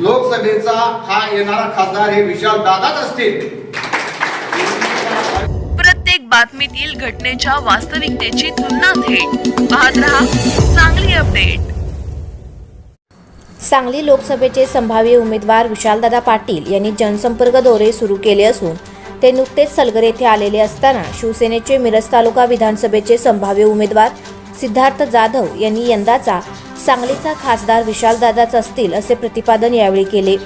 लोकसभेचा हा येणारा खासदार हे विशाल दादाच असतील. प्रत्येक बातमीतील घटनेच्या वास्तविकतेची तुलना थेट. पाहत रहा चांगली अपडेट. सांगली लोकसभेचे संभाव्य उमेदवार विशालदादा पाटील यांनी जनसंपर्क दौरे सुरू केले असून ते नुकतेच सलगर येथे आलेले असताना शिवसेनेचे मिरज तालुका विधानसभेचे संभाव्य उमेदवार सिद्धार्थ जाधव यांनी यंदाचा सांगलीचा खासदार विशालदादाच असतील असे प्रतिपादन यावेळी केले.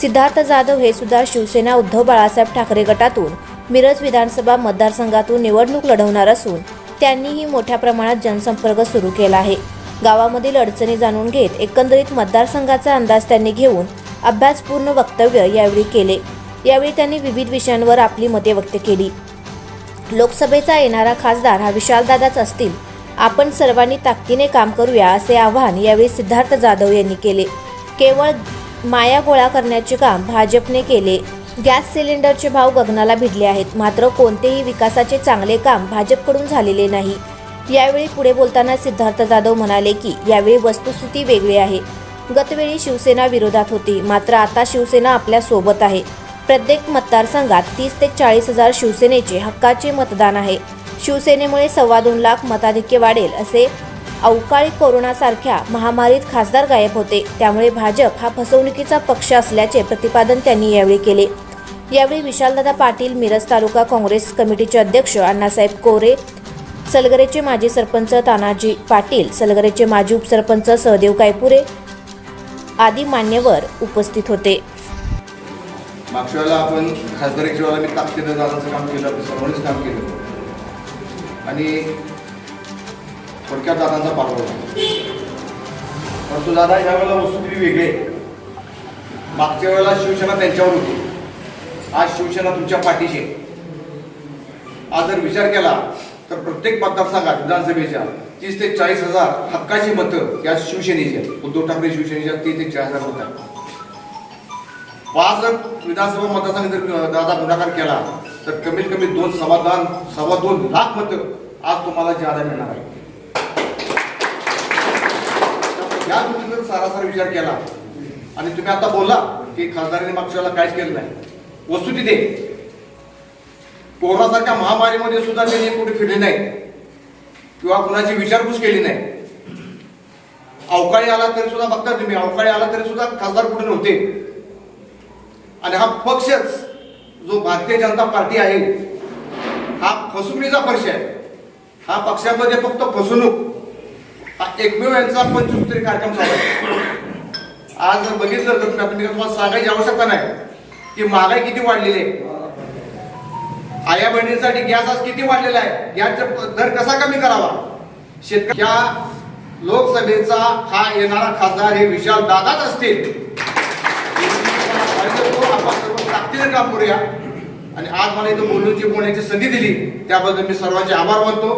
सिद्धार्थ जाधव हे सुद्धा शिवसेना उद्धव बाळासाहेब ठाकरे गटातून मिरज विधानसभा मतदारसंघातून निवडणूक लढवणार असून त्यांनीही मोठ्या प्रमाणात जनसंपर्क सुरू केला आहे. गावामधील अडचणी जाणून घेत एकंदरीत मतदारसंघाचा अंदाज त्यांनी घेऊन अभ्यासपूर्ण वक्तव्य यावेळी केले. यावेळी त्यांनी विविध विषयांवर आपली मते व्यक्त केली. लोकसभेचा येणारा खासदार हा विशालदादाच असतील आपण सर्वांनी ताकदीने काम करूया असे आवाहन यावेळी सिद्धार्थ जाधव यांनी केले. केवळ माया गोळा करण्याचे काम भाजपने केले. गॅस सिलेंडरचे भाव गगनाला भिडले आहेत. मात्र कोणतेही विकासाचे चांगले काम भाजपकडून झालेले नाही. यावेळी पुढे बोलताना सिद्धार्थ जाधव म्हणाले की यावेळी वस्तुस्थिती वेगळी आहे. गतवेळी शिवसेना विरोधात होती. मात्र आता शिवसेना आपल्यासोबत आहे. प्रत्येक मतदारसंघात तीस ते चाळीस हजार शिवसेनेचे हक्काचे मतदान आहे. शिवसेनेमुळे सव्वा दोन लाख मताधिक्य वाढेल असे अवकाळी कोरोनासारख्या महामारीत खासदार गायब होते. त्यामुळे भाजप हा फसवणुकीचा पक्ष असल्याचे प्रतिपादन त्यांनी यावेळी केले. यावेळी विशालदादा पाटील मिरज तालुका काँग्रेस कमिटीचे अध्यक्ष अण्णासाहेब कोरे सलगरेचे माजी सरपंच तानाजी पाटील सलगरेचे माजी उपसरपंच सहदेव कायपुरे आदी मान्यवर उपस्थित होते. मागच्या वेळेला आपण खासदारीच्या वेळेला मी ताकदीनं काम केलं सर्वांनीच काम केलं. आणि थोडक्यात दादांचा पाठवला. परंतु दादा ह्या वेळेला वस्तुस्थिती वेगळी आहे. मागच्या वेळेला शिवसेना त्यांच्यावर होती. आज शिवसेना तुमच्या पाठीशी आज जर विचार केला तर प्रत्येक मतदारसंघात विधानसभेच्या तीस ते चाळीस हजार हक्काची मतं या शिवसेनेच्या उद्धव ठाकरे शिवसेनेच्या तीस ते चाळीस हजार होत्या पाच जर विधानसभा मतदारसंघ जर दादा गुणाकार केला तर कमीत कमी दोन सव्वा दोन सव्वा दोन लाख मतं आज तुम्हाला ज्यादा मिळणार आहे या गोष्टीचा जर सारासार विचार केला. आणि तुम्ही आता बोलला की खासदारांनी मागच्या काहीच केलं नाही. वस्तुस्थिती दे. कोरोनासारख्या महामारीमध्ये सुद्धा त्यांनी कुठे फिरले नाही किंवा कुणाची विचारपूस केली नाही. अवकाळी आला तरी सुद्धा बघता तुम्ही. अवकाळी आला तरी सुद्धा खासदार कुठे नव्हते. आणि हा पक्षच जो भारतीय जनता पार्टी आहे हा फसवणीचा पक्ष आहे. हा पक्षामध्ये फक्त फसवणूक. हा एकमेव यांचा पंचसूत्री कार्यक्रम चालू आहे. आज जर बघितलं तर तुम्हाला सांगायची आवश्यकता नाही की महागाई किती वाढलेली आहे. आया बहिणींसाठी गॅस आज किती वाढलेला आहे गॅसचा दर कसा कमी करावा? शेतकऱ्या लोकसभेचा हा येणारा खासदार हे विशाल दादाच असतील. आणि तो आपण ताकदीने काम करूया आणि आज मला इथं बोलूनची बोलण्याची संधी दिली त्याबद्दल मी सर्वांचे आभार मानतो.